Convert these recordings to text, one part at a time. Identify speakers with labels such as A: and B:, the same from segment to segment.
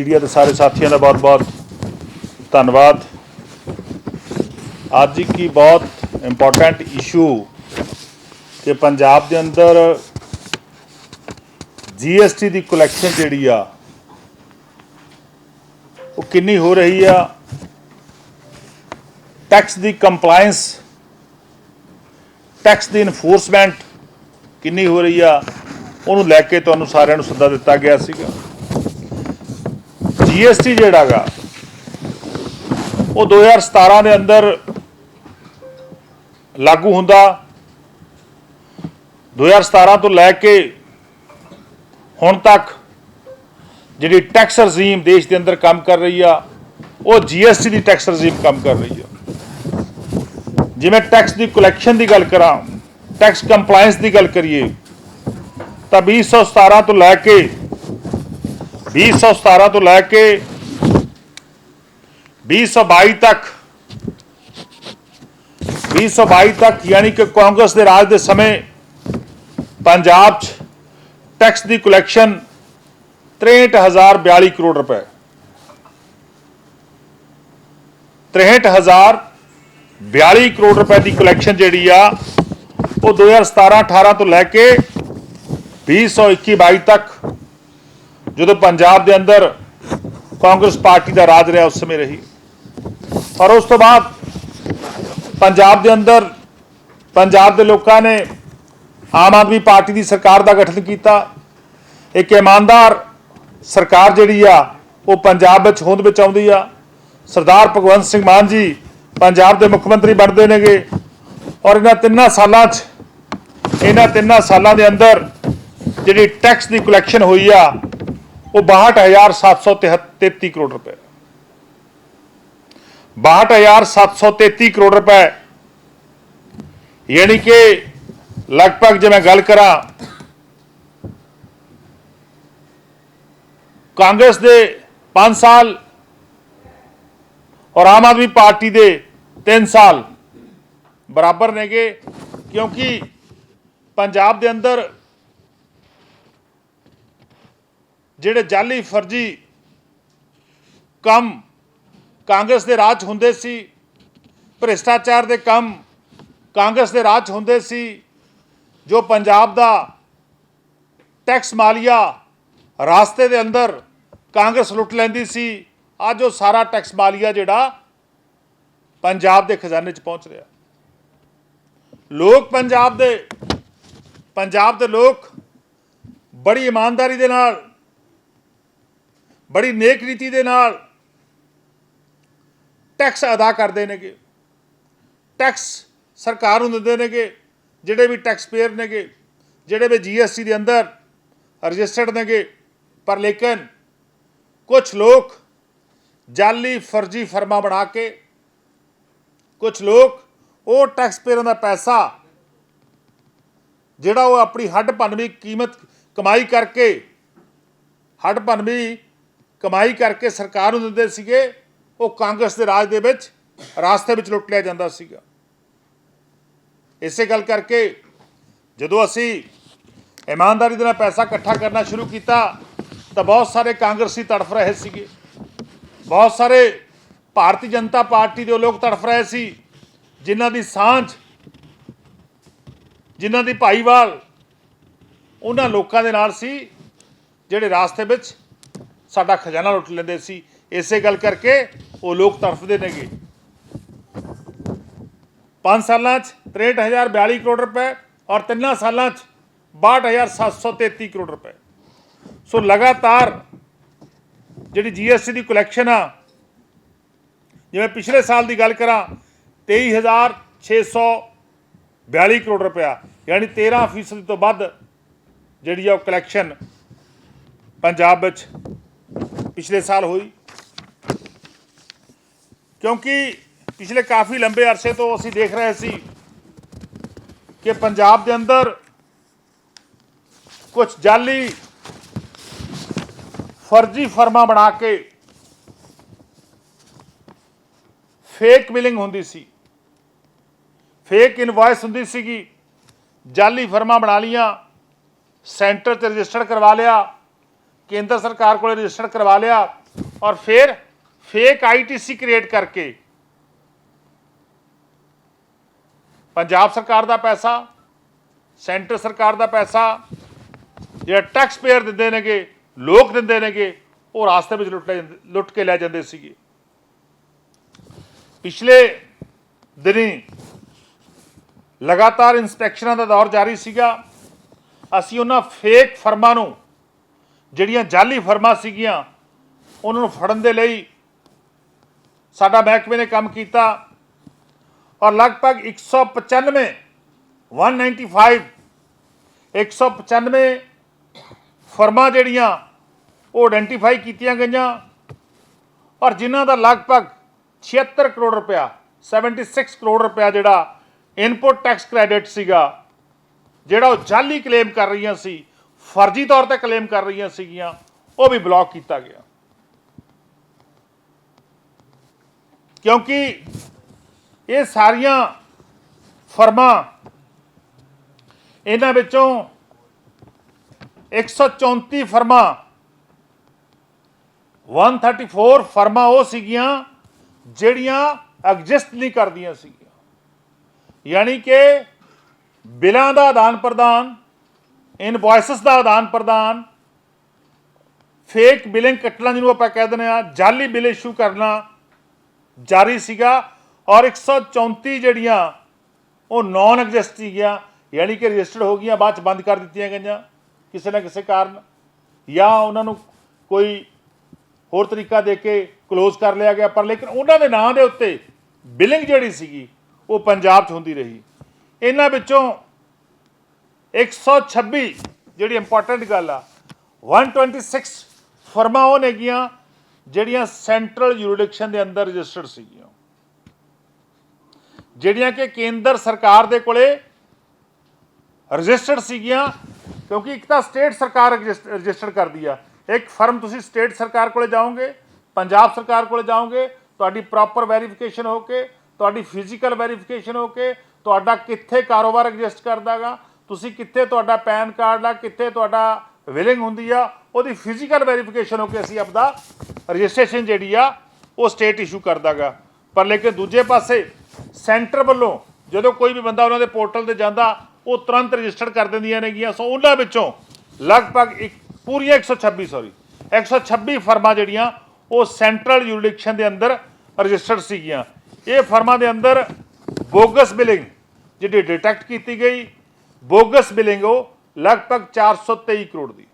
A: Media ਦੇ ਸਾਰੇ ਸਾਥੀਆਂ ਦਾ ਬਹੁਤ-ਬਹੁਤ ਧੰਨਵਾਦ। ਅੱਜ ਕੀ ਬਹੁਤ ਇੰਪੋਰਟੈਂਟ ਇਸ਼ੂ ਕਿ ਪੰਜਾਬ ਦੇ ਅੰਦਰ ਜੀਐਸਟੀ ਦੀ ਕਲੈਕਸ਼ਨ ਜਿਹੜੀ ਆ, ਉਹ ਕਿੰਨੀ ਹੋ ਰਹੀ ਆ? ਟੈਕਸ ਦੀ ਕੰਪਲਾਈਂਸ ਟੈਕਸ ਦੀ ਇਨਫੋਰਸਮੈਂਟ ਕਿੰਨੀ ਹੋ ਰਹੀ ਆ? ਉਹਨੂੰ ਲੈ ਕੇ ਤੁਹਾਨੂੰ ਸਾਰਿਆਂ ਨੂੰ ਸੱਦਾ ਦਿੱਤਾ ਗਿਆ ਸੀਗਾ। ਜੀਐਸਟੀ ਜਿਹੜਾਗਾ ਉਹ 2017 ਦੇ ਅੰਦਰ ਲਾਗੂ ਹੁੰਦਾ। 2017 ਤੋਂ ਲੈ ਕੇ ਹੁਣ ਤੱਕ ਜਿਹੜੀ ਟੈਕਸ ਰਜੀਮ ਦੇਸ਼ ਦੇ ਅੰਦਰ ਕੰਮ ਕਰ ਰਹੀ ਆ, ਉਹ ਜੀਐਸਟੀ ਦੀ ਟੈਕਸ ਰਜੀਮ ਕੰਮ ਕਰ ਰਹੀ ਆ। ਜਿਵੇਂ ਟੈਕਸ ਦੀ ਕਲੈਕਸ਼ਨ ਦੀ ਗੱਲ ਕਰਾਂ, ਟੈਕਸ ਕੰਪਲਾਈਂਸ ਦੀ ਗੱਲ ਕਰੀਏ, ਤਾਂ 2017 ਤੋਂ ਲੈ ਕੇ 2017 ਤੋਂ ਲੈ ਕੇ 2022 ਤੱਕ 2022 ਤੱਕ, ਯਾਨੀ ਕਿ ਕਾਂਗਰਸ ਦੇ ਰਾਜ ਦੇ ਸਮੇਂ ਪੰਜਾਬ 'ਚ ਟੈਕਸ ਦੀ ਕਲੈਕਸ਼ਨ 63042 ਕਰੋੜ ਰੁਪਏ। 63042 ਕਰੋੜ ਰੁਪਏ ਦੀ ਕਲੈਕਸ਼ਨ ਜਿਹੜੀ ਆ, ਉਹ 2017-18 ਤੋਂ ਲੈ ਕੇ 2021-22 ਤੱਕ ਜਦੋਂ ਪੰਜਾਬ ਦੇ ਅੰਦਰ ਕਾਂਗਰਸ ਪਾਰਟੀ ਦਾ ਰਾਜ ਰਿਹਾ, ਉਸ ਸਮੇਂ ਰਹੀ। ਔਰ ਉਸ ਤੋਂ ਬਾਅਦ ਪੰਜਾਬ ਦੇ ਅੰਦਰ ਪੰਜਾਬ ਦੇ ਲੋਕਾਂ ਨੇ ਆਮ ਆਦਮੀ ਪਾਰਟੀ ਦੀ ਸਰਕਾਰ ਦਾ ਗਠਨ ਕੀਤਾ। ਇੱਕ ਇਮਾਨਦਾਰ ਸਰਕਾਰ ਜਿਹੜੀ ਆ, ਉਹ ਪੰਜਾਬ ਵਿੱਚ, ਹੋਂਦ ਵਿੱਚ ਆਉਂਦੀ ਆ। ਸਰਦਾਰ ਭਗਵੰਤ ਸਿੰਘ ਮਾਨ ਜੀ ਪੰਜਾਬ ਦੇ ਮੁੱਖ ਮੰਤਰੀ ਬਣਦੇ ਨੇਗੇ ਔਰ ਇਹਨਾਂ ਤਿੰਨਾਂ ਸਾਲਾਂ 'ਚ, ਇਹਨਾਂ ਤਿੰਨਾਂ ਸਾਲਾਂ ਦੇ ਅੰਦਰ ਜਿਹੜੀ ਟੈਕਸ ਦੀ ਕਲੈਕਸ਼ਨ ਹੋਈ ਆ ਉਹ 62733 ਕਰੋੜ ਰੁਪਏ। 62733 ਕਰੋੜ ਰੁਪਏ। ਯਾਨੀ ਕਿ ਲਗਭਗ ਜੇ ਮੈਂ ਗੱਲ ਕਰਾਂ, ਕਾਂਗਰਸ ਦੇ 5 ਸਾਲ ਔਰ ਆਮ ਆਦਮੀ ਪਾਰਟੀ ਦੇ 3 ਸਾਲ ਬਰਾਬਰ ਨੇਗੇ, ਕਿਉਂਕਿ ਪੰਜਾਬ ਦੇ ਅੰਦਰ ਜਿਹੜੇ ਜਾਲੀ ਫਰਜੀ ਕੰਮ ਕਾਂਗਰਸ ਦੇ ਰਾਜ 'ਚ ਹੁੰਦੇ ਸੀ, ਭ੍ਰਿਸ਼ਟਾਚਾਰ ਦੇ ਕੰਮ ਕਾਂਗਰਸ ਦੇ ਰਾਜ 'ਚ ਹੁੰਦੇ ਸੀ, ਜੋ ਪੰਜਾਬ ਦਾ ਟੈਕਸ ਮਾਲੀਆ ਰਾਸਤੇ ਦੇ ਅੰਦਰ ਕਾਂਗਰਸ ਲੁੱਟ ਲੈਂਦੀ ਸੀ, ਅੱਜ ਉਹ ਸਾਰਾ ਟੈਕਸ ਮਾਲੀਆ ਜਿਹੜਾ ਪੰਜਾਬ ਦੇ ਖਜ਼ਾਨੇ 'ਚ ਪਹੁੰਚ ਰਿਹਾ। ਲੋਕ ਪੰਜਾਬ ਦੇ ਪੰਜਾਬ ਦੇ ਲੋਕ ਬੜੀ ਇਮਾਨਦਾਰੀ ਦੇ ਨਾਲ ਬੜੀ ਨੇਕ ਨੀਤੀ ਦੇ ਨਾਲ ਟੈਕਸ ਅਦਾ ਕਰਦੇ ਨੇਗੇ। ਟੈਕਸ ਸਰਕਾਰ ਨੂੰ ਦਿੰਦੇ ਨੇਗੇ, ਜਿਹੜੇ ਵੀ ਟੈਕਸ ਪੇਅਰ ਨੇਗੇ, ਜਿਹੜੇ ਵੀ ਜੀਐਸਟੀ ਦੇ ਅੰਦਰ ਰਜਿਸਟਰਡ ਨੇਗੇ। ਪਰ ਲੇਕਿਨ ਕੁਝ ਲੋਕ ਜਾਲੀ ਫਰਜੀ ਫਰਮਾ ਬਣਾ ਕੇ ਕੁਝ ਲੋਕ ਉਹ ਟੈਕਸ ਪੇਅਰਾਂ ਦਾ ਪੈਸਾ, ਜਿਹੜਾ ਉਹ ਆਪਣੀ ਹੱਡ ਭੰਨਵੀਂ ਕੀਮਤ ਕਮਾਈ ਕਰਕੇ, ਹੱਡ ਭੰਨਵੀਂ ਕਮਾਈ ਕਰਕੇ ਸਰਕਾਰ ਨੂੰ ਦਿੰਦੇ ਸੀਗੇ, ਉਹ ਕਾਂਗਰਸ ਦੇ ਰਾਜ ਦੇ ਵਿੱਚ ਰਾਸਤੇ ਵਿੱਚ ਲੁੱਟ ਲਿਆ ਜਾਂਦਾ ਸੀਗਾ। ਇਸੇ ਗੱਲ ਕਰਕੇ ਜਦੋਂ ਅਸੀਂ ਇਮਾਨਦਾਰੀ ਦੇ ਨਾਲ ਪੈਸਾ ਇਕੱਠਾ ਕਰਨਾ ਸ਼ੁਰੂ ਕੀਤਾ, ਤਾਂ ਬਹੁਤ ਸਾਰੇ ਕਾਂਗਰਸੀ ਤੜਫ ਰਹੇ ਸੀਗੇ। ਬਹੁਤ ਸਾਰੇ ਭਾਰਤੀ ਜਨਤਾ ਪਾਰਟੀ ਦੇ ਉਹ ਲੋਕ ਤੜਫ ਰਹੇ ਸੀ, ਜਿਨ੍ਹਾਂ ਦੀ ਸਾਂਝ, ਜਿਨ੍ਹਾਂ ਦੀ ਭਾਈਵਾਲ ਉਹਨਾਂ ਲੋਕਾਂ ਦੇ ਨਾਲ ਸੀ, ਜਿਹੜੇ ਰਾਸਤੇ ਵਿੱਚ ਸਾਡਾ ਖਜ਼ਾਨਾ ਲੁੱਟ ਲੈਂਦੇ ਸੀ। ਇਸੇ ਗੱਲ ਕਰਕੇ ਉਹ ਲੋਕ ਤੜਫਦੇ ਨੇਗੇ। 5 ਸਾਲਾਂ 'ਚ 63042 ਕਰੋੜ ਰੁਪਏ ਔਰ ਤਿੰਨਾਂ ਸਾਲਾਂ 'ਚ 62733 ਕਰੋੜ ਰੁਪਏ। ਸੋ ਲਗਾਤਾਰ ਜਿਹੜੀ ਜੀਐਸਟੀ ਦੀ ਕਲੈਕਸ਼ਨ ਆ, ਜਿਵੇਂ ਪਿਛਲੇ ਸਾਲ ਦੀ ਗੱਲ ਕਰਾਂ 23642 ਕਰੋੜ ਰੁਪਇਆ ਯਾਨੀ 13% ਤੋਂ ਵੱਧ ਜਿਹੜੀ ਆ ਉਹ ਕਲੈਕਸ਼ਨ ਪੰਜਾਬ ਵਿੱਚ ਪਿਛਲੇ ਸਾਲ ਹੋਈ। ਕਿਉਂਕਿ ਪਿਛਲੇ ਕਾਫੀ ਲੰਬੇ ਅਰਸੇ ਤੋਂ ਅਸੀਂ ਦੇਖ ਰਹੇ ਸੀ ਕਿ ਪੰਜਾਬ ਦੇ ਅੰਦਰ ਕੁਝ ਜਾਲੀ ਫਰਜੀ ਫਰਮਾ ਬਣਾ ਕੇ ਫੇਕ ਮਿਲਿੰਗ ਹੁੰਦੀ ਸੀ। ਫੇਕ ਇਨਵੌਇਸ ਹੁੰਦੀ ਸੀਗੀ। ਜਾਲੀ ਫਰਮਾ ਬਣਾ ਲੀਆਂ ਸੈਂਟਰ ਤੇ ਰਜਿਸਟਰ ਕਰਵਾ ਲਿਆ। ਕੇਂਦਰ ਸਰਕਾਰ ਕੋਲੇ ਰਜਿਸਟਰ ਕਰਵਾ ਲਿਆ ਔਰ ਫਿਰ ਫੇਕ ਆਈਟੀਸੀ ਕ੍ਰੀਏਟ ਕਰਕੇ ਪੰਜਾਬ ਸਰਕਾਰ ਦਾ ਪੈਸਾ, ਸੈਂਟਰ ਸਰਕਾਰ ਦਾ ਪੈਸਾ, ਜਿਹੜਾ ਟੈਕਸ ਪੇਅਰ ਦਿੰਦੇ ਨੇਗੇ, ਲੋਕ ਦਿੰਦੇ ਨੇਗੇ, ਉਹ ਰਾਸਤੇ ਵਿੱਚ ਲੁੱਟ ਲੈ ਲੁੱਟ ਕੇ ਲੈ ਜਾਂਦੇ ਸੀਗੇ। ਪਿਛਲੇ ਦਿਨੀ ਲਗਾਤਾਰ ਇਨਸਪੈਕਸ਼ਨਾਂ ਦਾ ਦੌਰ ਜਾਰੀ ਸੀਗਾ। ਅਸੀਂ ਉਹਨਾਂ ਫੇਕ ਫਰਮਾਂ ਨੂੰ ਜਿਹੜੀਆਂ ਜਾਲੀ ਫਰਮਾਂ ਸੀਗੀਆਂ, ਉਹਨਾਂ ਨੂੰ ਫੜਨ ਦੇ ਲਈ ਸਾਡਾ ਮਹਿਕਮੇ ਨੇ ਕੰਮ ਕੀਤਾ ਔਰ ਲਗਭਗ 195 195 195 ਫਰਮਾਂ ਜਿਹੜੀਆਂ ਉਹ ਆਇਡੈਂਟੀਫਾਈ ਕੀਤੀਆਂ ਗਈਆਂ ਔਰ ਜਿਨ੍ਹਾਂ ਦਾ ਲਗਭਗ 76 ਕਰੋੜ ਰੁਪਇਆ 76 ਕਰੋੜ ਰੁਪਇਆ ਜਿਹੜਾ ਇਨਪੁਟ ਟੈਕਸ ਕ੍ਰੈਡਿਟ ਸੀਗਾ, ਜਿਹੜਾ ਉਹ ਜਾਲੀ ਕਲੇਮ ਕਰ ਰਹੀਆਂ ਸੀ। ਫਰਜ਼ੀ ਤੌਰ ਤੇ ਕਲੇਮ ਕਰ ਰਹੀਆਂ ਸੀਗੀਆਂ, ਉਹ ਵੀ ਬਲੌਕ ਕੀਤਾ ਗਿਆ। ਕਿਉਂਕਿ ਇਹ ਸਾਰੀਆਂ ਫਰਮਾਂ ਇਹਨਾਂ ਵਿੱਚੋਂ 134 ਫਰਮਾਂ 134 ਫਰਮਾਂ ਉਹ ਸੀਗੀਆਂ ਜਿਹੜੀਆਂ ਐਗਜ਼ਿਸਟ ਨਹੀਂ ਕਰਦੀਆਂ ਸੀਗੀਆਂ। ਯਾਨੀ ਕਿ ਬਿਲਾਂ ਦਾ ਆਦਾਨ ਪ੍ਰਦਾਨ ਇਨਵੋਇਸਸ ਦਾ ਆਦਾਨ ਪ੍ਰਦਾਨ ਫੇਕ ਬਿਲਿੰਗ ਕੱਟਣਾ ਜਿਹਨੂੰ ਆਪਾਂ ਕਹਿ ਦਿੰਦੇ ਆ ਜਾਲੀ ਬਿੱਲ ਇਸ਼ੂ ਕਰਨਾ ਜਾਰੀ ਸੀਗਾ ਔਰ 134 ਜਿਹੜੀਆਂ ਉਹ ਨਾਨ ਐਗਜ਼ਿਸਟ ਸੀਗੀਆਂ, ਯਾਨੀ ਕਿ ਰਜਿਸਟਰਡ ਹੋ ਗਈਆਂ, ਬਾਅਦ ਚ ਬੰਦ ਕਰ ਦਿੱਤੀਆਂ ਗਈਆਂ, ਕਿਸੇ ਨਾ ਕਿਸੇ ਕਾਰਨ, ਜਾਂ ਉਹਨਾਂ ਨੂੰ ਕੋਈ ਹੋਰ ਤਰੀਕਾ ਦੇ ਕੇ ক্লোਜ਼ ਕਰ ਲਿਆ ਗਿਆ, ਪਰ ਲੇਕਿਨ ਉਹਨਾਂ ਦੇ ਨਾਂ ਦੇ ਉੱਤੇ ਬਿਲਿੰਗ ਜਿਹੜੀ ਸੀਗੀ, ਉਹ ਪੰਜਾਬ 'ਚ ਹੁੰਦੀ ਰਹੀ। ਇਹਨਾਂ ਵਿੱਚੋਂ 126 ਜਿਹੜੀ ਇੰਪੋਰਟੈਂਟ ਗੱਲ ਆ 126 ਫਰਮਾਂ ਉਹ ਨੇਗੀਆਂ ਜਿਹੜੀਆਂ ਸੈਂਟਰਲ ਜੁਰੀਡਿਕਸ਼ਨ ਦੇ ਅੰਦਰ ਰਜਿਸਟਰਡ ਸੀਗੀਆਂ। ਜਿਹੜੀਆਂ ਕਿ ਕੇਂਦਰ ਸਰਕਾਰ ਦੇ ਕੋਲੇ ਰਜਿਸਟਰਡ ਸੀਗੀਆਂ, ਕਿਉਂਕਿ ਇੱਕ ਤਾਂ ਸਟੇਟ ਸਰਕਾਰ ਰਜਿਸਟਰ ਕਰਦੀ ਆ। ਇੱਕ ਫਰਮ ਤੁਸੀਂ ਸਟੇਟ ਸਰਕਾਰ ਕੋਲੇ ਜਾਓਗੇ, ਪੰਜਾਬ ਸਰਕਾਰ ਕੋਲੇ ਜਾਓਗੇ, ਤੁਹਾਡੀ ਪ੍ਰੋਪਰ ਵੈਰੀਫਿਕੇਸ਼ਨ ਹੋ ਕੇ, ਤੁਹਾਡੀ ਫਿਜ਼ੀਕਲ ਵੈਰੀਫਿਕੇਸ਼ਨ ਹੋ ਕੇ, ਤੁਹਾਡਾ ਕਿੱਥੇ ਕਾਰੋਬਾਰ ਐਗਜ਼ਿਸਟ ਕਰਦਾਗਾ ਤੁਸੀਂ ਕਿੱਥੇ ਤੁਹਾਡਾ ਪੈਨ ਕਾਰਡ ਆ, ਕਿੱਥੇ ਤੁਹਾਡਾ ਵਿਲਿੰਗ ਹੁੰਦੀ ਆ, ਉਹਦੀ ਫਿਜ਼ੀਕਲ ਵੈਰੀਫਿਕੇਸ਼ਨ ਹੋ ਕੇ ਅਸੀਂ ਆਪਦਾ ਰਜਿਸਟ੍ਰੇਸ਼ਨ ਜਿਹੜੀ ਆ, ਉਹ ਸਟੇਟ ਇਸ਼ੂ ਕਰਦਾਗਾ। ਪਰ ਲੇਕਿਨ ਦੂਜੇ ਪਾਸੇ ਸੈਂਟਰ ਵੱਲੋਂ ਜਦੋਂ ਕੋਈ ਵੀ ਬੰਦਾ ਉਹਨਾਂ ਦੇ ਪੋਰਟਲ ਤੇ ਜਾਂਦਾ, ਉਹ ਤੁਰੰਤ ਰਜਿਸਟਰ ਕਰ ਦਿੰਦੀਆਂ ਨੇਗੀਆਂ। ਸੋ ਉਹਨਾਂ ਵਿੱਚੋਂ ਲਗਭਗ ਇੱਕ, ਪੂਰੀਆਂ 126 ਸੌਰੀ 126 ਫਰਮਾਂ ਜਿਹੜੀਆਂ, ਉਹ ਸੈਂਟਰਲ ਜੁਰੀਡਿਕਸ਼ਨ ਦੇ ਅੰਦਰ ਰਜਿਸਟਰਡ ਸੀਗੀਆਂ। ਇਹ ਫਰਮਾਂ ਦੇ ਅੰਦਰ ਬੋਗਸ ਬਿਲਿੰਗ, ਜਿਹੜੀ ਡਿਟੈਕਟ ਕੀਤੀ ਗਈ ਬੋਗਸ ਬਿਲਿੰਗ ਉਹ ਲਗਭਗ 423 ਕਰੋੜ ਦੀ।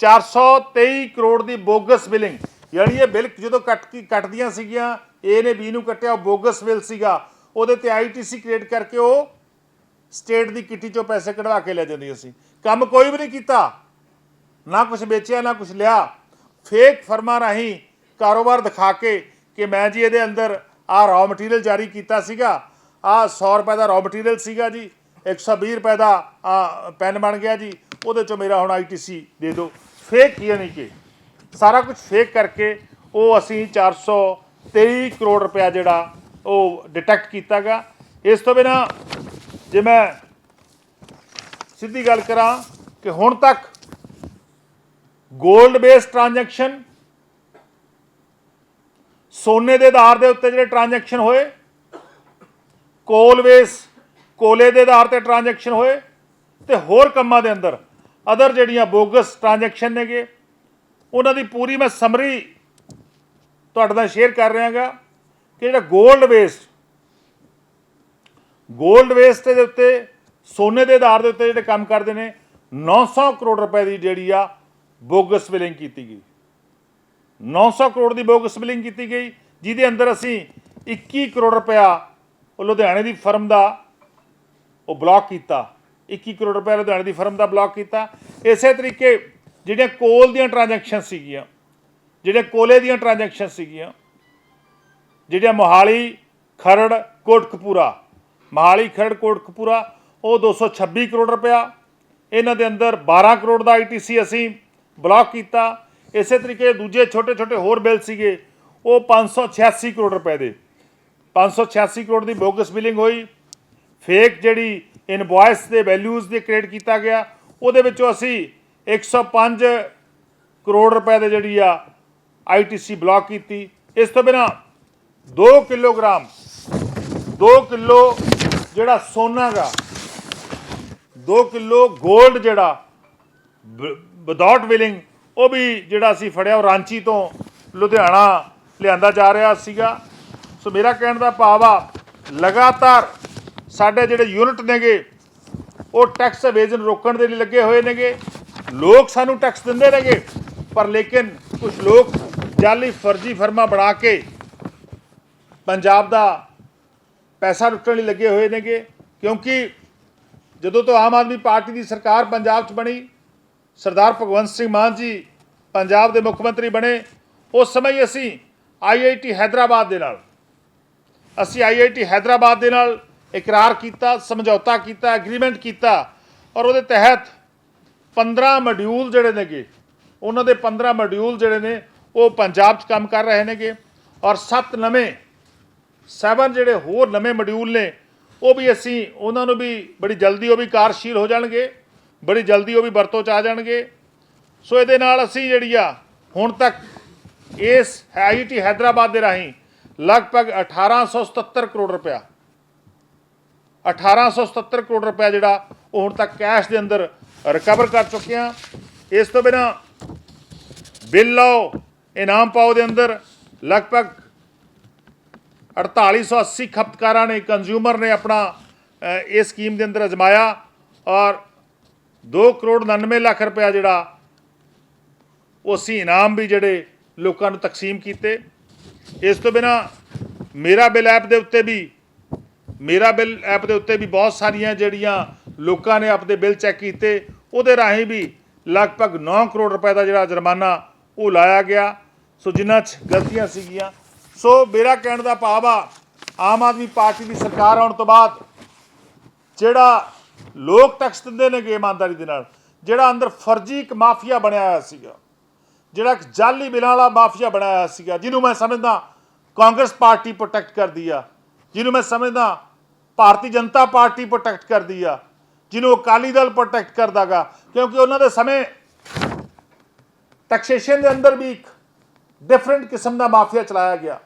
A: 423 ਕਰੋੜ ਦੀ ਬੋਗਸ ਬਿਲਿੰਗ, ਯਾਨੀ ਇਹ ਬਿੱਲ ਜਦੋਂ ਕੱਟ ਕੀ ਕੱਟਦੀਆਂ ਸੀਗੀਆਂ ਏ ਨੇ ਬੀ ਨੂੰ ਕੱਟਿਆ, ਉਹ ਬੋਗਸ ਬਿੱਲ ਸੀਗਾ, ਉਹਦੇ ਤੇ ਆਈਟੀਸੀ ਕ੍ਰੀਏਟ ਕਰਕੇ ਉਹ ਸਟੇਟ ਦੀ ਕਿੱਟੀ ਚੋਂ ਪੈਸੇ ਕਢਵਾ ਕੇ ਲੈ ਜਾਂਦੀਆਂ ਸੀ। ਕੰਮ ਕੋਈ ਵੀ ਨਹੀਂ ਕੀਤਾ। ਨਾ ਕੁਝ ਵੇਚਿਆ, ਨਾ ਕੁਝ ਲਿਆ। ਫੇਕ ਫਰਮਾਂ ਰਾਹੀਂ ਕਾਰੋਬਾਰ ਦਿਖਾ ਕੇ ਕਿ ਮੈਂ ਜੀ ਇਹਦੇ ਅੰਦਰ ਆ ਰਾਅ ਮਟੀਰੀਅਲ ਜਾਰੀ ਕੀਤਾ ਸੀਗਾ। ਆ 100 ਰੁਪਏ ਦਾ ਰਾਅ ਮਟੀਰੀਅਲ ਸੀਗਾ ਜੀ। 120 ਰੁਪਏ ਦਾ, ਆ, ਪੈਨ ਬਣ ਗਿਆ ਜੀ, ਉਹਦੇ ਚੋਂ ਮੇਰਾ ਹੁਣ ਆਈਟੀਸੀ ਦੇ ਦਿਓ। ਫੇਕ ਯਾਨੀ ਕਿ। ਸਾਰਾ ਕੁਝ ਫੇਕ ਕਰਕੇ ਉਹ ਅਸੀਂ 423 ਕਰੋੜ ਰੁਪਇਆ ਜਿਹੜਾ ਉਹ ਡਿਟੈਕਟ ਕੀਤਾਗਾ। ਇਸ ਤੋਂ ਬਿਨਾ ਜੇ ਮੈਂ ਸਿੱਧੀ ਗੱਲ ਕਰਾਂ ਕਿ ਹੁਣ ਤੱਕ 골ਡ ਬੇਸ ਟ੍ਰਾਂਜੈਕਸ਼ਨ ਸੋਨੇ ਦੇ ਆਧਾਰ ਦੇ ਉੱਤੇ ਜਿਹੜੇ ਟ੍ਰਾਂਜੈਕਸ਼ਨ ਹੋਏ, ਕੋਲ ਬੇਸ ਕੋਲੇ ਦੇ ਆਧਾਰ ਤੇ ਟ੍ਰਾਂਜੈਕਸ਼ਨ ਹੋਏ ਤੇ ਹੋਰ ਕੰਮਾਂ ਦੇ ਅੰਦਰ ਅਦਰ ਜਿਹੜੀਆਂ ਬੋਗਸ ਟ੍ਰਾਂਜੈਕਸ਼ਨ ਨੇਗੇ, ਉਹਨਾਂ ਦੀ ਪੂਰੀ ਮੈਂ ਸਮਰੀ ਤੁਹਾਡੇ ਨਾਲ ਸ਼ੇਅਰ ਕਰ ਰਿਹਾਗਾ ਕਿ ਜਿਹੜਾ 골ਡ ਵੇਸਟ 골ਡ ਵੇਸਟ ਦੇ ਉੱਤੇ, ਸੋਨੇ ਦੇ ਆਧਾਰ ਦੇ ਉੱਤੇ ਜਿਹੜੇ ਕੰਮ ਕਰਦੇ ਨੇ 900 ਕਰੋੜ ਰੁਪਏ ਦੀ ਜਿਹੜੀ ਆ ਬੋਗਸ ਬਿਲਿੰਗ ਕੀਤੀ ਗਈ। 900 ਕਰੋੜ ਦੀ ਬੋਗਸ ਬਿਲਿੰਗ ਕੀਤੀ ਗਈ, ਜਿਹਦੇ ਅੰਦਰ ਅਸੀਂ 21 ਕਰੋੜ ਰੁਪਇਆ ਉਹ ਲੁਧਿਆਣੇ ਦੀ ਫਰਮ ਦਾ ਉਹ ਬਲੌਕ ਕੀਤਾ। 21 ਕਰੋੜ ਰੁਪਏ ਲੁਧਿਆਣੇ ਦੀ ਫਰਮ ਦਾ ਬਲੌਕ ਕੀਤਾ। ਇਸੇ ਤਰੀਕੇ ਜਿਹੜੀਆਂ ਕੋਲ ਦੀਆਂ ਟ੍ਰਾਂਜੈਕਸ਼ਨ ਸੀਗੀਆਂ ਜਿਹੜੇ ਕੋਲੇ ਦੀਆਂ ਟ੍ਰਾਂਜੈਕਸ਼ਨ ਸੀਗੀਆਂ, ਜਿਹੜੀਆਂ ਮੋਹਾਲੀ, ਖਰੜ, ਕੋਟਕਪੂਰਾ, ਮੋਹਾਲੀ, ਖਰੜ, ਕੋਟਕਪੂਰਾ, ਉਹ 226 ਕਰੋੜ ਰੁਪਇਆ, ਇਹਨਾਂ ਦੇ ਅੰਦਰ 12 ਕਰੋੜ ਦਾ ਆਈਟੀਸੀ ਅਸੀਂ ਬਲੌਕ ਕੀਤਾ। ਇਸੇ ਤਰੀਕੇ ਦੂਜੇ ਛੋਟੇ ਛੋਟੇ ਹੋਰ ਬਿੱਲ ਸੀਗੇ, ਉਹ 586 ਕਰੋੜ ਰੁਪਏ ਦੇ। 586 ਕਰੋੜ ਦੀ ਬੋਗਸ ਬਿਲਿੰਗ ਹੋਈ। ਫੇਕ ਜਿਹੜੀ ਇਨਵੋਇਸ ਦੇ ਵੈਲਿਊਜ਼ ਦੇ ਕ੍ਰੀਏਟ ਕੀਤਾ ਗਿਆ, ਉਹਦੇ ਵਿੱਚੋਂ ਅਸੀਂ 105 ਕਰੋੜ ਰੁਪਏ ਦੇ ਜਿਹੜੀ ਆ ਆਈਟੀਸੀ ਬਲਾਕ ਕੀਤੀ। ਇਸ ਤੋਂ ਬਿਨਾ 2 ਕਿਲੋਗ੍ਰਾਮ 2 ਕਿਲੋ ਜਿਹੜਾ ਸੋਨਾ ਗਾ 2 ਕਿਲੋ 골ਡ ਜਿਹੜਾ ਵਿਦਆਊਟ ਵਿਲਿੰਗ, ਉਹ ਵੀ ਜਿਹੜਾ ਅਸੀਂ ਫੜਿਆ, ਉਹ ਰਾਂਚੀ ਤੋਂ ਲੁਧਿਆਣਾ ਲਿਆਂਦਾ ਜਾ ਰਿਹਾ ਸੀਗਾ। ਸੋ ਮੇਰਾ ਕਹਿਣ ਦਾ ਭਾਵ ਆ, ਲਗਾਤਾਰ ਸਾਡੇ ਜਿਹੜੇ ਯੂਨਿਟ ਨੇਗੇ, ਉਹ ਟੈਕਸ ਅਵੇਜਨ ਰੋਕਣ ਦੇ ਲਈ ਲੱਗੇ ਹੋਏ ਨੇਗੇ। ਲੋਕ ਸਾਨੂੰ ਟੈਕਸ ਦਿੰਦੇ ਨੇਗੇ, ਪਰ ਲੇਕਿਨ ਕੁਝ ਲੋਕ ਜਾਲੀ ਫਰਜ਼ੀ ਫਰਮਾ ਬਣਾ ਕੇ ਪੰਜਾਬ ਦਾ ਪੈਸਾ ਲੁੱਟਣ ਲਈ ਲੱਗੇ ਹੋਏ ਨੇਗੇ, ਕਿਉਂਕਿ ਜਦੋਂ ਤੋਂ ਆਮ ਆਦਮੀ ਪਾਰਟੀ ਦੀ ਸਰਕਾਰ ਪੰਜਾਬ 'ਚ ਬਣੀ, ਸਰਦਾਰ ਭਗਵੰਤ ਸਿੰਘ ਮਾਨ ਜੀ ਪੰਜਾਬ ਦੇ ਮੁੱਖ ਮੰਤਰੀ ਬਣੇ, ਉਸ ਸਮੇਂ ਅਸੀਂ ਆਈਆਈਟੀ ਹైదరాబాద్ ਦੇ ਨਾਲ, ਅਸੀਂ ਆਈਆਈਟੀ ਹైదరాబాద్ ਦੇ ਨਾਲ ਇਕਰਾਰ ਕੀਤਾ, ਸਮਝੌਤਾ ਕੀਤਾ ਐਗਰੀਮੈਂਟ ਕੀਤਾ ਔਰ ਉਹਦੇ ਤਹਿਤ 15 ਮੋਡਿਊਲ ਜਿਹੜੇ ਨੇਗੇ, ਉਹਨਾਂ ਦੇ 15 ਮੋਡਿਊਲ ਜਿਹੜੇ ਨੇ, ਉਹ ਪੰਜਾਬ 'ਚ ਕੰਮ ਕਰ ਰਹੇ ਨੇਗੇ ਔਰ 7 ਨਵੇਂ ਸੈਵਨ ਜਿਹੜੇ ਹੋਰ ਨਵੇਂ ਮੋਡਿਊਲ ਨੇ, ਉਹ ਵੀ ਅਸੀਂ ਉਹਨਾਂ ਨੂੰ ਵੀ ਬੜੀ ਜਲਦੀ ਉਹ ਵੀ ਕਾਰਜਸ਼ੀਲ ਹੋ ਜਾਣਗੇ, ਬੜੀ ਜਲਦੀ ਉਹ ਵੀ ਵਰਤੋਂ 'ਚ ਆ ਜਾਣਗੇ। ਸੋ ਇਹਦੇ ਨਾਲ ਅਸੀਂ ਜਿਹੜੀ ਆ, ਹੁਣ ਤੱਕ ਇਸ ਆਈਟੀ ਹైదరాబాద్ ਦੇ ਰਾਹੀਂ ਲਗਭਗ 1877 ਕਰੋੜ ਰੁਪਇਆ 1877 ਕਰੋੜ ਰੁਪਇਆ ਜਿਹੜਾ ਉਹ ਹੁਣ ਤੱਕ ਕੈਸ਼ ਦੇ ਅੰਦਰ ਰਿਕਵਰ ਕਰ ਚੁੱਕੇ ਹਾਂ। ਇਸ ਤੋਂ ਬਿਨਾ ਬਿੱਲ ਲਾਓ, ਇਨਾਮ ਪਾਓ ਦੇ ਅੰਦਰ, ਲਗਭਗ 4880 ਖਪਤਕਾਰਾਂ ਨੇ ਕੰਜ਼ਿਊਮਰ ਨੇ ਆਪਣਾ ਇਸ ਸਕੀਮ ਦੇ ਅੰਦਰ ਅਜਮਾਇਆ ਔਰ 2 ਕਰੋੜ 99 ਲੱਖ ਰੁਪਇਆ ਜਿਹੜਾ ਉਹ ਅਸੀਂ ਇਨਾਮ ਵੀ ਜਿਹੜੇ ਲੋਕਾਂ ਨੂੰ ਤਕਸੀਮ ਕੀਤੇ। ਇਸ ਤੋਂ ਬਿਨਾ ਮੇਰਾ ਬਿੱਲ ਐਪ ਦੇ ਉੱਤੇ ਵੀ ਮੇਰਾ ਬਿੱਲ ਐਪ ਦੇ ਉੱਤੇ ਵੀ ਬਹੁਤ ਸਾਰੀਆਂ ਜਿਹੜੀਆਂ ਲੋਕਾਂ ਨੇ ਆਪਣੇ ਬਿੱਲ ਚੈੱਕ ਕੀਤੇ, ਉਹਦੇ ਰਾਹੀਂ ਵੀ ਲਗਭਗ 9 ਕਰੋੜ ਰੁਪਏ ਦਾ ਜਿਹੜਾ ਜੁਰਮਾਨਾ ਉਹ ਲਾਇਆ ਗਿਆ। ਸੋ ਜਿਨ੍ਹਾਂ 'ਚ ਗਲਤੀਆਂ ਸੀਗੀਆਂ। ਸੋ ਮੇਰਾ ਕਹਿਣ ਦਾ ਭਾਵ ਆ, ਆਮ ਆਦਮੀ ਪਾਰਟੀ ਦੀ ਸਰਕਾਰ ਆਉਣ ਤੋਂ ਬਾਅਦ ਜਿਹੜਾ ਲੋਕ ਟੈਕਸ ਦਿੰਦੇ ਨੇਗੇ ਇਮਾਨਦਾਰੀ ਦੇ ਨਾਲ, ਜਿਹੜਾ ਅੰਦਰ ਫਰਜ਼ੀ ਇੱਕ ਮਾਫੀਆ ਬਣਿਆ ਹੋਇਆ ਸੀਗਾ, ਜਿਹੜਾ ਇੱਕ ਜਾਲੀ ਬਿੱਲਾਂ ਵਾਲਾ ਮਾਫੀਆ ਬਣਾਇਆ ਹੋਇਆ ਸੀਗਾ, ਜਿਹਨੂੰ ਮੈਂ ਸਮਝਦਾ ਕਾਂਗਰਸ ਪਾਰਟੀ ਪ੍ਰੋਟੈਕਟ ਕਰਦੀ ਆ। ਜਿਹਨੂੰ ਮੈਂ ਸਮਝਦਾ ਭਾਰਤੀ ਜਨਤਾ ਪਾਰਟੀ ਪ੍ਰੋਟੈਕਟ ਕਰਦੀ ਆ, ਜਿਹਨੂੰ ਅਕਾਲੀ ਦਲ ਪ੍ਰੋਟੈਕਟ ਕਰਦਾਗਾ, ਕਿਉਂਕਿ ਉਹਨਾਂ ਦੇ ਸਮੇਂ ਟੈਕਸੇਸ਼ਨ ਦੇ ਅੰਦਰ ਵੀ ਇੱਕ ਡਿਫਰੈਂਟ ਕਿਸਮ ਦਾ ਮਾਫੀਆ ਚਲਾਇਆ ਗਿਆ।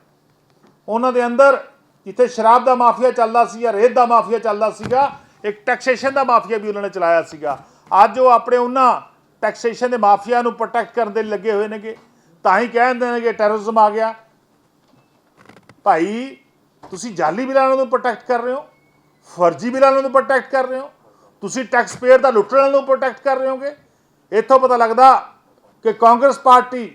A: ਉਹਨਾਂ ਦੇ ਅੰਦਰ ਜਿੱਥੇ ਸ਼ਰਾਬ ਦਾ ਮਾਫੀਆ ਚੱਲਦਾ ਸੀ ਜਾਂ ਰੇਤ ਦਾ ਮਾਫੀਆ ਚੱਲਦਾ ਸੀਗਾ, ਇੱਕ ਟੈਕਸੇਸ਼ਨ ਦਾ ਮਾਫੀਆ ਵੀ ਉਹਨਾਂ ਨੇ ਚਲਾਇਆ ਸੀਗਾ। ਅੱਜ ਉਹ ਆਪਣੇ ਉਹਨਾਂ ਟੈਕਸੇਸ਼ਨ ਦੇ ਮਾਫੀਆ ਨੂੰ ਪ੍ਰੋਟੈਕਟ ਕਰਨ ਦੇ ਲੱਗੇ ਹੋਏ ਨੇਗੇ। ਤਾਂ ਹੀ ਕਹਿੰਦੇ ਨੇ ਕਿ ਟੈਰਰਿਜ਼ਮ ਆ ਗਿਆ। ਭਾਈ ਤੁਸੀਂ ਜਾਲੀ ਬਿੱਲਾਂ ਨੂੰ ਪ੍ਰੋਟੈਕਟ ਕਰ ਰਹੇ ਹੋ, ਫਰਜ਼ੀ ਬਿੱਲਾਂ ਨੂੰ ਪ੍ਰੋਟੈਕਟ ਕਰ ਰਹੇ ਹੋ, ਤੁਸੀਂ ਟੈਕਸ ਪੇਅਰ ਦਾ ਲੁੱਟਣ ਨੂੰ ਪ੍ਰੋਟੈਕਟ ਕਰ ਰਹੇ ਹੋਗੇ। ਇੱਥੋਂ ਪਤਾ ਲੱਗਦਾ ਕਿ Congress party,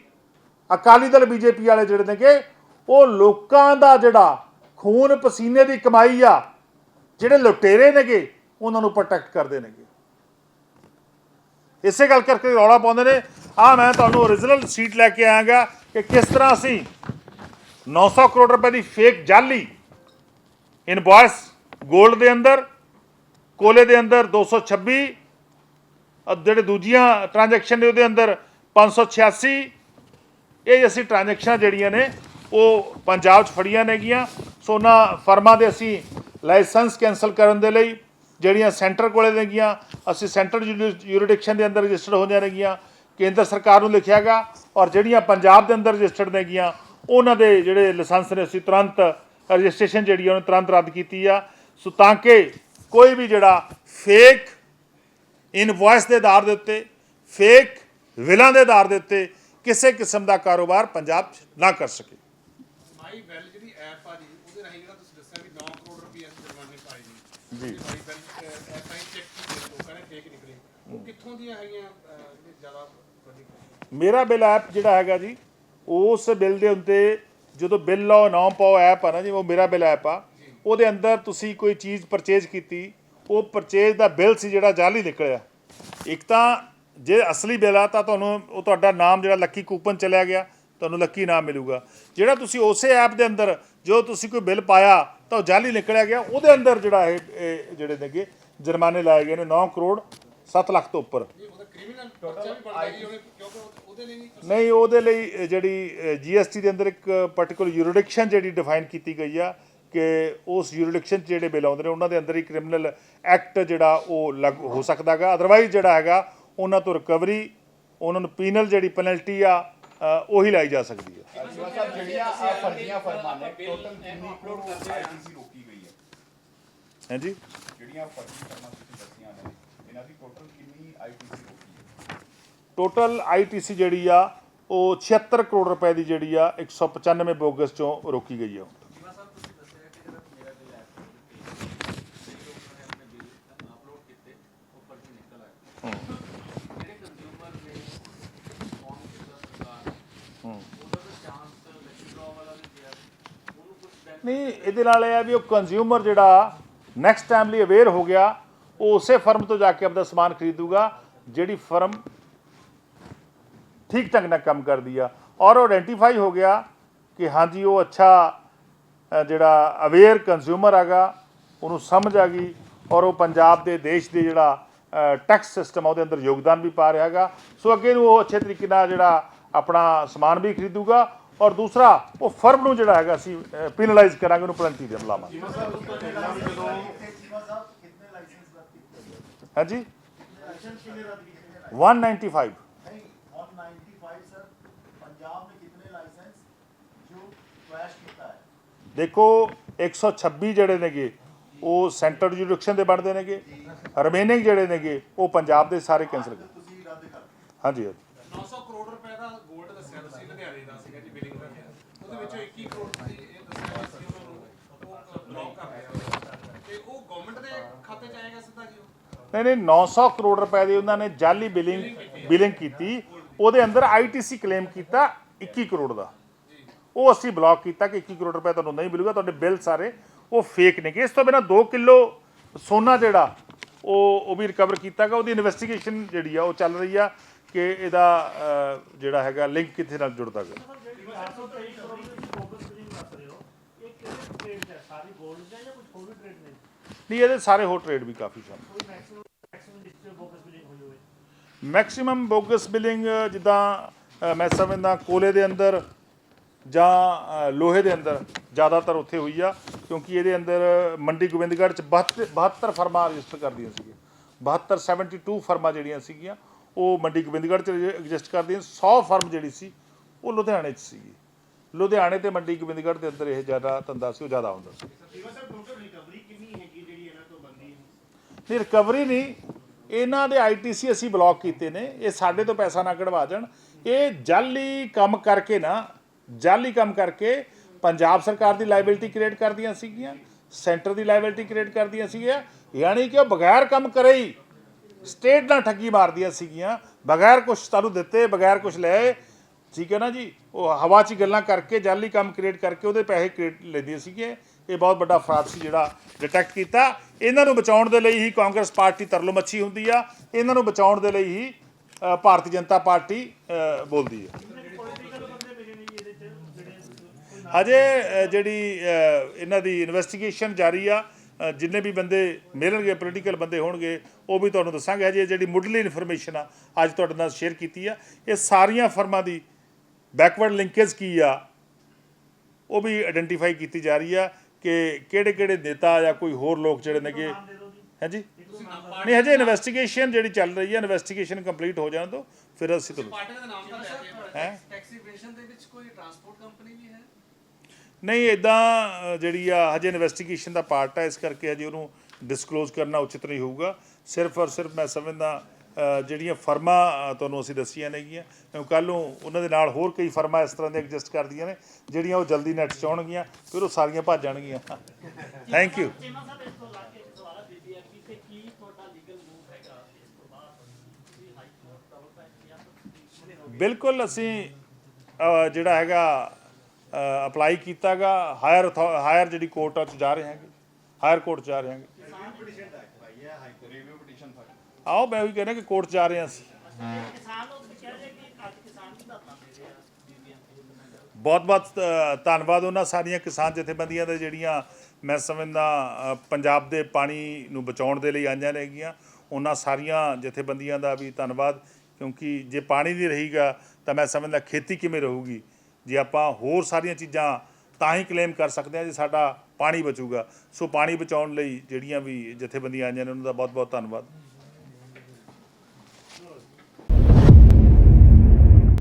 A: Akali Dal BJP ਵਾਲੇ ਜਿਹੜੇ ਨੇਗੇ, ਉਹ ਲੋਕਾਂ ਦਾ ਜਿਹੜਾ ਖੂਨ ਪਸੀਨੇ ਦੀ ਕਮਾਈ ਆ, ਜਿਹੜੇ ਲੁਟੇਰੇ ਨੇਗੇ, ਉਹਨਾਂ ਨੂੰ ਪ੍ਰੋਟੈਕਟ ਕਰਦੇ ਨੇਗੇ। ਇਸੇ ਗੱਲ ਕਰਕੇ ਰੌਲਾ ਪਾਉਂਦੇ ਨੇ। ਆ ਮੈਂ ਤੁਹਾਨੂੰ ਓਰੀਜਨਲ ਸੀਟ ਲੈ ਕੇ ਆਇਆਗਾ ਕਿ ਕਿਸ ਤਰ੍ਹਾਂ ਅਸੀਂ 900 ਕਰੋੜ ਰੁਪਏ ਦੀ ਫੇਕ ਜਾਲੀ ਇਨਵੌਇਸ 골ਡ ਦੇ ਅੰਦਰ, ਕੋਲੇ ਦੇ ਅੰਦਰ 226 ਅਹ ਜਿਹੜੇ ਦੂਜੀਆਂ ਟ੍ਰਾਂਜੈਕਸ਼ਨ ਨੇ ਉਹਦੇ ਅੰਦਰ 586 ਇਹ ਅਸੀਂ ਟ੍ਰਾਂਜੈਕਸ਼ਨਾਂ ਜਿਹੜੀਆਂ ਨੇ, ਉਹ ਪੰਜਾਬ 'ਚ ਫੜੀਆਂ ਨੇਗੀਆਂ। ਸੋ ਉਹਨਾਂ ਫਰਮਾਂ ਦੇ ਅਸੀਂ ਲਾਇਸੈਂਸ ਕੈਨਸਲ ਕਰਨ ਦੇ ਲਈ ਜਿਹੜੀਆਂ ਸੈਂਟਰ ਕੋਲੇ ਨੇਗੀਆਂ, ਅਸੀਂ ਸੈਂਟਰ ਯੂਰੀਡਿਕਸ਼ਨ ਦੇ ਅੰਦਰ ਰਜਿਸਟਰਡ ਹੋ ਜਾਣਗੀਆਂ ਕੇਂਦਰ ਸਰਕਾਰ ਨੂੰ ਲਿਖਿਆਗਾ ਔਰ ਜਿਹੜੀਆਂ ਪੰਜਾਬ ਦੇ ਅੰਦਰ ਰਜਿਸਟਰਡ ਨੇਗੀਆਂ ਉਹਨਾਂ ਦੇ ਜਿਹੜੇ ਲਾਇਸੈਂਸ ਨੇ ਅਸੀਂ ਤੁਰੰਤ ਰਜਿਸਟ੍ਰੇਸ਼ਨ ਜਿਹੜੀ ਉਹਨੂੰ ਤੁਰੰਤ ਰੱਦ ਕੀਤੀ ਆ। ਸੋ ਤਾਂ ਕਿ ਕੋਈ ਵੀ ਜਿਹੜਾ ਫੇਕ ਇਨਵੌਇਸ ਦੇ ਆਧਾਰ ਦੇ ਉੱਤੇ ਫੇਕ ਵਿਲਾਂ ਦੇ ਆਧਾਰ ਦੇ ਉੱਤੇ ਕਿਸੇ ਕਿਸਮ ਦਾ ਕਾਰੋਬਾਰ ਪੰਜਾਬ 'ਚ ਨਾ ਕਰ ਸਕੇ।
B: ਮਾਈ ਵੈਲ ਜਿਹੜੀ ਐਪ ਆ ਜੀ ਉਹਦੇ ਰਾਹੀਂ ਜਿਹੜਾ ਤੁਸੀਂ ਦੱਸਿਆ ਵੀ 9 ਕਰੋੜ ਰੁਪਏ ਜੁਰਮਾਨੇ ਪਾਏ ਜੀ ਜੀ। ਮਾਈ ਵੈਲ ਐਪ ਰਾਹੀਂ ਚੈੱਕ ਕੀਤੇ ਲੋਕਾਂ ਨੇ ਫੇਕ ਨਿਕਲੇ। ਉਹ ਕਿੱਥੋਂ ਦੀਆਂ ਹੈਗੀਆਂ ਅਹ, ਜਿਹੜੀ ਜ਼ਿਆਦਾ ਵੱਡੀ
A: ਮੇਰਾ ਬਿੱਲ ਐਪ ਜਿਹੜਾ ਹੈਗਾ ਜੀ ਉਸ ਬਿੱਲ ਦੇ ਉੱਤੇ ਜਦੋਂ ਬਿੱਲ ਲਾਓ ਨਾਮ ਪਾਓ ਐਪ ਆ ਨਾ ਜੀ ਉਹ ਮੇਰਾ ਬਿੱਲ ਐਪ ਆ ਉਹਦੇ ਅੰਦਰ ਤੁਸੀਂ ਕੋਈ ਚੀਜ਼ ਪਰਚੇਜ ਕੀਤੀ ਉਹ ਪਰਚੇਜ ਦਾ ਬਿੱਲ ਸੀ ਜਿਹੜਾ ਜਾਲੀ ਨਿਕਲਿਆ। ਇੱਕ ਤਾਂ ਜੇ ਅਸਲੀ ਬਿੱਲ ਆ ਤਾਂ ਤੁਹਾਨੂੰ ਉਹ ਤੁਹਾਡਾ ਨਾਮ ਜਿਹੜਾ ਲੱਕੀ ਕੂਪਨ ਚਲਿਆ ਗਿਆ ਤੁਹਾਨੂੰ ਲੱਕੀ ਨਾਮ ਮਿਲੂਗਾ। ਜਿਹੜਾ ਤੁਸੀਂ ਉਸੇ ਐਪ ਦੇ ਅੰਦਰ ਜੋ ਤੁਸੀਂ ਕੋਈ ਬਿੱਲ ਪਾਇਆ ਤਾਂ ਉਹ ਜਾਲੀ ਨਿਕਲਿਆ ਗਿਆ ਉਹਦੇ ਅੰਦਰ ਜਿਹੜਾ ਇਹ ਜਿਹੜੇ ਨੇਗੇ ਜੁਰਮਾਨੇ ਲਾਏ ਗਏ ਨੇ 9 ਕਰੋੜ 7 ਲੱਖ ਤੋਂ ਉੱਪਰ।
B: ਕ੍ਰਿਮੀਨਲ ਪਰਚਾ ਵੀ ਬਣਦਾ ਜੀ ਉਹਨੇ ਕਿਉਂਕਿ ਉਹ- ਉਹਦੇ ਲਈ ਨਹੀਂ
A: ਨਹੀਂ ਉਹਦੇ ਲਈ ਜਿਹੜੀ ਜੀਐਸਟੀ ਦੇ ਅੰਦਰ ਇੱਕ ਪਾਰਟਿਕੂਲਰ ਯੂਰਿਡਿਕਸ਼ਨ ਜਿਹੜੀ ਡਿਫਾਈਨ ਕੀਤੀ ਗਈ ਆ ਕਿ ਉਸ ਯੂਰਿਡਿਕਸ਼ਨ 'ਚ ਜਿਹੜੇ ਬਿੱਲ ਆਉਂਦੇ ਨੇ ਉਹਨਾਂ ਦੇ ਅੰਦਰ ਹੀ ਕ੍ਰਿਮੀਨਲ ਐਕਟ ਜਿਹੜਾ ਉਹ ਲੱਗ ਹੋ ਸਕਦਾਗਾ ਅਦਰਵਾਈਜ਼ ਜਿਹੜਾ ਹੈਗਾ ਉਹਨਾਂ ਤੋਂ ਰਿਕਵਰੀ ਉਹਨਾਂ ਨੂੰ ਪੀਨਲ ਜਿਹੜੀ ਪੈਨਲਟੀ ਆ ਉਹੀ ਲਾਈ ਜਾ ਸਕਦੀ ਹੈ
C: ਸਾਹਿਬ ਜਿਹੜੀਆਂ ਆ ਫਰਜ਼ੀਆਂ ਫਰਮਾਂ ਨੇ ਟੋਟਲ ਕਿੰਨੀ ਕਰੋੜ ਆਈਟੀਸੀ ਰੋਕੀ ਗਈ ਹੈ
A: ਹਾਂਜੀ
C: ਜਿਹੜੀਆਂ ਫਰਜ਼ੀ ਫਰਮਾਂ ਤੁਸੀਂ ਦੱਸੀਆਂ ਨੇ ਇਹਨਾਂ ਦੀ ਟੋਟਲ ਕਿੰਨੀ ਆਈਟੀਸੀ
A: ਟੋਟਲ ਆਈਟੀਸੀ ਜਿਹੜੀ ਆ, ਉਹ 76 ਕਰੋੜ ਰੁਪਏ ਦੀ ਜਿਹੜੀ ਆ 195 ਬੋਗਸ ਚੋਂ ਰੋਕੀ ਗਈ ਆ ਨਹੀਂ, ਇਹਦੇ ਨਾਲ ਇਹ ਆ ਵੀ ਉਹ ਕੰਜ਼ਿਊਮਰ ਜਿਹੜਾ ਨੈਕਸਟ ਟਾਈਮ ਲਈ ਅਵੇਅਰ ਹੋ ਗਿਆ, ਉਹ ਉਸੇ ਫਰਮ ਤੋਂ ਜਾ ਕੇ ਆਪਦਾ ਸਮਾਨ ਖਰੀਦੂਗਾ, ਜਿਹੜੀ ਫਰਮ ਠੀਕ ਢੰਗ ਨਾਲ ਕੰਮ ਕਰਦੀ ਆ। ਔਰ ਉਹ ਆਇਡੈਂਟੀਫਾਈ ਹੋ ਗਿਆ ਕਿ ਹਾਂਜੀ ਉਹ ਅੱਛਾ ਜਿਹੜਾ ਅਵੇਅਰ ਕੰਜ਼ਿਊਮਰ ਹੈਗਾ ਉਹਨੂੰ ਸਮਝ ਆ ਗਈ ਔਰ ਉਹ ਪੰਜਾਬ ਦੇ ਦੇਸ਼ ਦੇ ਜਿਹੜਾ ਟੈਕਸ ਸਿਸਟਮ ਆ ਉਹਦੇ ਅੰਦਰ ਯੋਗਦਾਨ ਵੀ ਪਾ ਰਿਹਾ ਹੈਗਾ। ਸੋ ਅੱਗੇ ਨੂੰ ਉਹ ਅੱਛੇ ਤਰੀਕੇ ਨਾਲ ਜਿਹੜਾ ਆਪਣਾ ਸਮਾਨ ਵੀ ਖਰੀਦੂਗਾ ਔਰ ਦੂਸਰਾ ਉਹ ਫਰਮ ਨੂੰ ਜਿਹੜਾ ਹੈਗਾ ਅਸੀਂ ਪੀਨਲਾਈਜ਼ ਕਰਾਂਗੇ ਉਹਨੂੰ ਪੈਨਲਟੀ ਦੇ ਲਾਵਾਂਗੇ ਹਾਂਜੀ? 195
D: 55 ਸਰ ਪੰਜਾਬ ਨੇ
A: ਦੇਖੋ 126 ਜਿਹੜੇ ਨੇਗੇ ਉਹ ਸੈਂਟਰ ਜੁਰਿਡਿਕਸ਼ਨ ਦੇ ਬਣਦੇ ਨੇਗੇ ਰਿਮੇਨਿੰਗ ਜਿਹੜੇ ਨੇਗੇ ਉਹ ਪੰਜਾਬ ਦੇ ਸਾਰੇ ਕੈਂਸਲ ਕਰ ਹਾਂਜੀ ਹਾਂਜੀ
B: 900 ਕਰੋੜ ਰੁਪਏ ਦਾ ਗੋਲਡ ਦੱਸਿਆ ਤੁਸੀਂ ਲੁਧਿਆਣੇ ਦਾ ਸੀਗਾ ਜੀ ਬਿਲਿੰਗ ਦਾ ਉਹਦੇ ਵਿੱਚੋਂ 21 ਕਰੋੜ ਦੀ ਇਹ ਦੱਸਿਆ ਸੀ ਉਹਨਾਂ ਨੂੰ ਉਹ ਬਲੌਕ ਤੇ ਉਹ ਗਵਰਨਮੈਂਟ ਦੇ ਖਾਤੇ ਚ ਆਏਗਾ ਸਿੱਧਾ ਜੀ
A: ਨਹੀਂ ਨਹੀਂ 900 ਕਰੋੜ ਰੁਪਏ ਦੀ ਉਹਨਾਂ ਨੇ ਜਾਲੀ ਬਿਲਿੰਗ ਬਿਲਿੰਗ ਕੀਤੀ ਉਹਦੇ ਅੰਦਰ ਆਈਟੀਸੀ ਕਲੇਮ ਕੀਤਾ 21 ਕਰੋੜ ਦਾ। ਉਹ ਅਸੀਂ ਬਲੌਕ ਕੀਤਾ ਕਿ 21 ਕਰੋੜ ਰੁਪਏ ਤੁਹਾਨੂੰ ਨਹੀਂ ਮਿਲੂਗਾ, ਤੁਹਾਡੇ ਬਿੱਲ ਸਾਰੇ ਉਹ ਫੇਕ ਨੇ ਇਸ ਤੋਂ ਬਿਨਾ 2 ਕਿਲੋ ਸੋਨਾ ਜਿਹੜਾ ਉਹ ਉਹ ਵੀ ਰਿਕਵਰ ਕੀਤਾ ਗਿਆ ਉਹਦੀ ਇਨਵੈਸਟੀਗੇਸ਼ਨ ਜਿਹੜੀ ਆ, ਉਹ ਚੱਲ ਰਹੀ ਆ ਕਿ ਇਹਦਾ ਜਿਹੜਾ ਹੈਗਾ ਲਿੰਕ ਕਿੱਥੇ ਨਾਲ ਜੁੜਦਾ ਗਿਆ ਨਹੀਂ, ਇਹਦੇ ਸਾਰੇ ਹੋਰ ਟ੍ਰੇਡ ਵੀ ਕਾਫੀ ਸਨ ਮੈਕਸਿਮਮ ਬੋਗਸ ਬਿਲਿੰਗ ਜਿੱਦਾਂ ਮੈਂ ਸਮਝਦਾ ਕੋਲੇ ਦੇ ਅੰਦਰ ਜਾਂ ਲੋਹੇ ਦੇ ਅੰਦਰ ਜ਼ਿਆਦਾਤਰ ਉੱਥੇ ਹੋਈ ਆ ਕਿਉਂਕਿ ਇਹਦੇ ਅੰਦਰ ਮੰਡੀ ਗੋਬਿੰਦਗੜ੍ਹ ਚ 72 72 ਫਰਮਾਂ ਰਜਿਸਟਰ ਕਰਦੀਆਂ ਸੀਗੀਆਂ। 72 72 ਫਰਮਾਂ ਜਿਹੜੀਆਂ ਸੀਗੀਆਂ ਉਹ ਮੰਡੀ ਗੋਬਿੰਦਗੜ੍ਹ ਚ ਐਗਜ਼ਿਸਟ ਕਰਦੀਆਂ 100 ਫਰਮ ਜਿਹੜੀ ਸੀ ਉਹ ਲੁਧਿਆਣੇ ਚ ਸੀਗੀ। ਲੁਧਿਆਣੇ ਤੇ ਮੰਡੀ ਗੋਬਿੰਦਗੜ੍ਹ ਦੇ ਅੰਦਰ ਇਹ ਜ਼ਿਆਦਾ ਧੰਦਾ ਸੀ ਉਹ ਜ਼ਿਆਦਾ ਹੁੰਦਾ ਸੀ।
D: ਜੀਵਾ ਸਰ ਟੋਟਲ ਰਿਕਵਰੀ ਕਿੰਨੀ ਹੈਗੀ ਜਿਹੜੀ ਇਹਨਾਂ ਤੋਂ ਬੰਦੀ ਹੈ?
A: ਨਹੀਂ ਰਿਕਵਰੀ ਨਹੀਂ ਇਹਨਾਂ ਦੇ ਆਈਟੀਸੀ ਅਸੀਂ ਬਲੌਕ ਕੀਤੇ ਨੇ, ਇਹ ਸਾਡੇ ਤੋਂ ਪੈਸਾ ਨਾ ਕਢਵਾ ਜਾਣ। ਇਹ ਜਾਲੀ ਕੰਮ ਕਰਕੇ ਨਾ, ਜਾਲੀ ਕੰਮ ਕਰਕੇ ਪੰਜਾਬ ਸਰਕਾਰ ਦੀ ਲਾਇਬਿਲਟੀ ਕ੍ਰੀਏਟ ਕਰਦੀਆਂ ਸੀਗੀਆਂ ਸੈਂਟਰ ਦੀ ਲਾਇਬਿਲਟੀ ਕ੍ਰੀਏਟ ਕਰਦੀਆਂ ਸੀਗੀਆਂ, ਯਾਨੀ ਕਿ ਉਹ ਬਗੈਰ ਕੰਮ ਕਰੇ ਹੀ ਸਟੇਟ ਨਾਲ ਠੱਗੀ ਮਾਰਦੀਆਂ ਸੀਗੀਆਂ, ਬਗੈਰ ਕੁਝ ਤੁਹਾਨੂੰ ਦਿੱਤੇ, ਬਗੈਰ ਕੁਝ ਲਏ। ਠੀਕ ਹੈ ਨਾ ਜੀ? ਉਹ ਹਵਾ 'ਚ ਗੱਲਾਂ ਕਰਕੇ, ਜਾਲੀ ਕੰਮ ਕ੍ਰੀਏਟ ਕਰਕੇ ਉਹਦੇ ਪੈਸੇ ਕ੍ਰੀਏਟ ਲੈਂਦੀਆਂ ਸੀਗੀਆਂ। ਇਹ ਬਹੁਤ ਵੱਡਾ ਫਰਾਡ ਸੀ ਜਿਹੜਾ ਡਿਟੈਕਟ ਕੀਤਾ। ਇਹਨਾਂ ਨੂੰ ਬਚਾਉਣ ਦੇ ਲਈ ਹੀ ਕਾਂਗਰਸ ਪਾਰਟੀ ਤਰਲੋ ਮੱਛੀ ਹੁੰਦੀ ਆ। ਇਹਨਾਂ ਨੂੰ ਬਚਾਉਣ ਦੇ ਲਈ ਹੀ ਭਾਰਤੀ ਜਨਤਾ ਪਾਰਟੀ ਬੋਲਦੀ ਹੈ ਹਜੇ ਜਿਹੜੀ ਇਹਨਾਂ ਦੀ ਇਨਵੈਸਟੀਗੇਸ਼ਨ ਜਾਰੀ ਆ ਜਿੰਨੇ ਵੀ ਬੰਦੇ ਮਿਲਣਗੇ ਪੋਲੀਟੀਕਲ ਬੰਦੇ ਹੋਣਗੇ, ਉਹ ਵੀ ਤੁਹਾਨੂੰ ਦੱਸਾਂਗੇ। ਹਜੇ ਜਿਹੜੀ ਮੁੱਢਲੀ ਇਨਫੋਰਮੇਸ਼ਨ ਆ, ਅੱਜ ਤੁਹਾਡੇ ਨਾਲ ਸ਼ੇਅਰ ਕੀਤੀ ਆ। ਇਹ ਸਾਰੀਆਂ ਫਰਮਾਂ ਦੀ ਬੈਕਵਰਡ ਲਿੰਕੇਜ ਕੀ ਆ, ਉਹ ਵੀ ਆਇਡੈਂਟੀਫਾਈ ਕੀਤੀ ਜਾ ਰਹੀ ਆ। ਕਿ ਕਿਹੜੇ ਕਿਹੜੇ ਨੇਤਾ ਜਾਂ ਕੋਈ ਹੋਰ ਲੋਕ ਜਿਹੜੇ ਨੇਗੇ ਹਾਂਜੀ ਨਹੀਂ ਹਜੇ ਇਨਵੈਸਟੀਗੇਸ਼ਨ ਜਿਹੜੀ ਚੱਲ ਰਹੀ ਹੈ ਇਨਵੈਸਟੀਗੇਸ਼ਨ ਕੰਪਲੀਟ ਹੋ ਜਾਣ ਤੋਂ ਫਿਰ ਅਸੀਂ ਤੁਹਾਨੂੰ
B: ਪਾਰਟੀ ਦਾ ਨਾਮ ਤਾਂ ਲੈ ਕੇ
A: ਹੈ?
E: ਟੈਕਸੀਵੇਸ਼ਨ ਦੇ ਵਿੱਚ ਕੋਈ ਟਰਾਂਸਪੋਰਟ ਕੰਪਨੀ ਵੀ ਹੈ?
A: ਨਹੀਂ ਇਦਾਂ ਜਿਹੜੀ ਆ ਹਜੇ ਇਨਵੈਸਟੀਗੇਸ਼ਨ ਦਾ ਪਾਰਟ ਹੈ ਇਸ ਕਰਕੇ ਹਜੇ ਉਹਨੂੰ ਡਿਸਕਲੋਜ਼ ਕਰਨਾ ਉਚਿਤ ਨਹੀਂ ਹੋਊਗਾ। ਸਿਰਫ ਔਰ ਸਿਰਫ ਮੈਂ ਸਮਝਦਾ ਜਿਹੜੀਆਂ ਫਰਮਾਂ ਤੁਹਾਨੂੰ ਅਸੀਂ ਦੱਸੀਆਂ ਨੇਗੀਆਂ। ਕੱਲ ਨੂੰ ਉਹਨਾਂ ਦੇ ਨਾਲ ਹੋਰ ਕਈ ਫਰਮਾਂ ਇਸ ਤਰ੍ਹਾਂ ਦੇ ਐਗਜ਼ਿਸਟ ਕਰਦੀਆਂ ਨੇ ਜਿਹੜੀਆਂ ਉਹ ਜਲਦੀ ਨੈਟ 'ਚ ਆਉਣਗੀਆਂ ਫਿਰ ਉਹ ਸਾਰੀਆਂ ਭੱਜ ਜਾਣਗੀਆਂ। ਥੈਂਕ ਯੂ ਬਿਲਕੁਲ ਅਸੀਂ ਜਿਹੜਾ ਹੈਗਾ ਅਪਲਾਈ ਕੀਤਾਗਾ। ਹਾਇਰ ਹਾਇਰ ਜਿਹੜੀ ਕੋਰਟ ਚ ਜਾ ਰਹੇ ਹਾਂਗੇ। ਹਾਇਰ ਕੋਰਟ ਚ ਜਾ ਰਹੇ ਹਾਂਗੇ।
D: ਪਟੀਸ਼ਨ ਤੱਕ ਭਾਈ ਹੈ high court
C: review petition file
A: ਆਓ, ਮੈਂ ਵੀ ਕਹਿੰਦਾ ਕਿ ਕੋਰਟ ਚ ਜਾ ਰਹੇ ਹਾਂ ਅਸੀਂ।
F: ਆ ਬੀਬੀਐਮਪੀ ਦੇ
A: ਬਹੁਤ ਬਹੁਤ ਧੰਨਵਾਦ ਉਹਨਾਂ ਸਾਰੀਆਂ ਕਿਸਾਨ ਜਥੇਬੰਦੀਆਂ ਦੇ ਜਿਹੜੀਆਂ ਮੈਂ ਸਮਝਦਾ ਪੰਜਾਬ ਦੇ ਪਾਣੀ ਨੂੰ ਬਚਾਉਣ ਦੇ ਲਈ ਆਈਆਂ ਨੇਗੀਆਂ। ਉਹਨਾਂ ਸਾਰੀਆਂ ਜਥੇਬੰਦੀਆਂ ਦਾ ਵੀ ਧੰਨਵਾਦ, ਕਿਉਂਕਿ ਜੇ ਪਾਣੀ ਨਹੀਂ ਰਹੇਗਾ ਤਾਂ ਮੈਂ ਸਮਝਦਾ ਖੇਤੀ ਕਿਵੇਂ ਰਹੂਗੀ। ਜੇ ਆਪਾਂ ਹੋਰ ਸਾਰੀਆਂ ਚੀਜ਼ਾਂ ਤਾਂ ਹੀ ਕਲੇਮ ਕਰ ਸਕਦੇ ਹਾਂ ਜੇ ਸਾਡਾ ਪਾਣੀ ਬਚੂਗਾ। ਸੋ ਪਾਣੀ ਬਚਾਉਣ ਲਈ ਜਿਹੜੀਆਂ ਵੀ ਜਥੇਬੰਦੀਆਂ ਆਈਆਂ ਨੇ, ਉਹਨਾਂ ਦਾ ਬਹੁਤ ਬਹੁਤ ਧੰਨਵਾਦ।